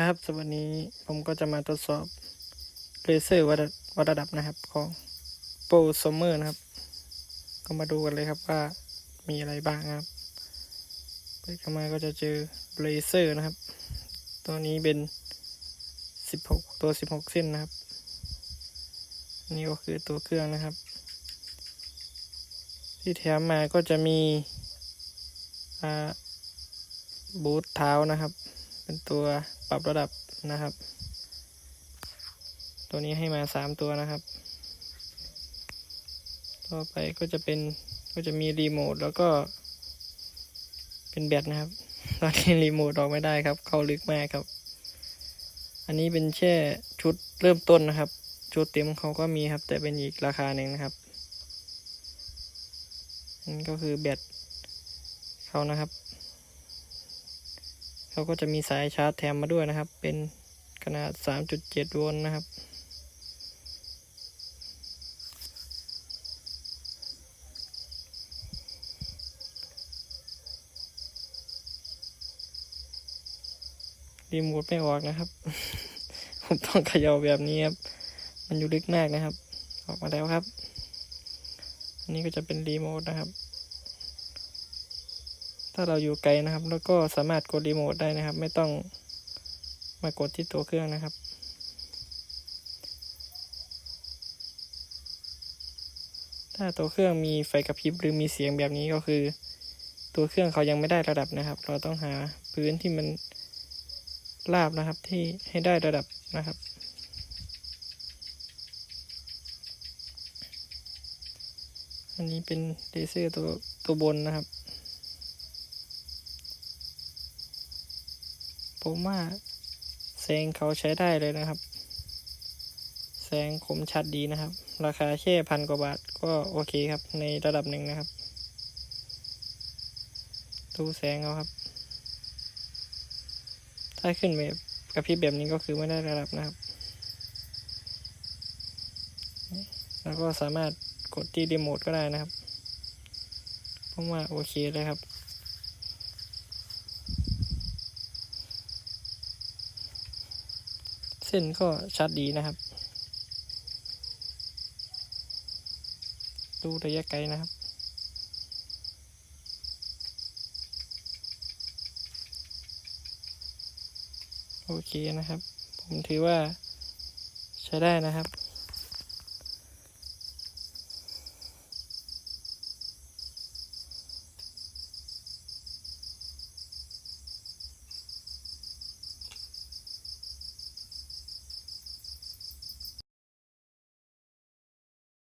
ครับสวัสดีผมก็จะมาทดสอบเลเซอร์วัดวัดระดับนะครับของโปรโซเมอร์นะครับ ก็มาดูกันเลยครับว่ามีอะไรบ้างครับเปิดเข้ามาก็จะเจอเลเซอร์นะครับ ตัวนี้เป็น 16 ตัว 16 เส้นนะครับ นี่ก็คือตัวเครื่องนะครับ ที่แถมมาก็จะมีอ่าบูทเท้านะครับ เป็นตัวปรับระดับนะครับ ตัวนี้ให้มาสามตัวนะครับ ต่อไปก็จะเป็นก็จะมีรีโมทแล้วก็เป็นแบตนะครับตอนนี้รีโมทออกไม่ได้ครับ เข้าลึกมากครับ อันนี้เป็นแค่ชุดเริ่มต้นนะครับ ชุดเต็มเขาก็มีครับ แต่เป็นอีกราคาหนึ่งนะครับอันนี้ก็คือแบตเขานะครับ เขาก็จะมีสายชาร์จแถมมาด้วยนะครับ เป็นขนาด 3.7 โวลต์นะครับ รีโมทไม่ออกนะครับ ผมต้องเขย่าแบบนี้ครับ มันอยู่ลึกมากนะครับ ออกมาแล้วครับ อันนี้ก็จะเป็นรีโมทนะครับ ถ้าเราอยู่ไกลนะครับ แล้วก็สามารถกดรีโมทได้นะครับ ไม่ต้องมากดที่ตัวเครื่องนะครับ ถ้าตัวเครื่องมีไฟกระพริบหรือมีเสียงแบบนี้ก็คือ ตัวเครื่องเขายังไม่ได้ระดับนะครับ เราต้องหาพื้นที่มันราบนะครับที่ให้ได้ระดับนะครับอันนี้เป็นเลเซอร์ตัวตัวบนนะครับ ผมว่าแสงเขาใช้ได้เลยนะครับแสงคมชัดดีนะครับ ราคาแค่พันกว่าบาทก็โอเคครับ ในระดับหนึ่งนะครับ ดูแสงเอาครับ ถ้าขึ้นแบบกระพริบแบบนี้ก็คือไม่ได้ระดับนะครับ แล้วก็สามารถกดที่รีโมทก็ได้นะครับผมว่าโอเคเลยครับ ส้นก็ชัดดีนะครับ ดูระยะไกลนะครับ โอเคนะครับ ผมถือว่าใช้ได้นะครับ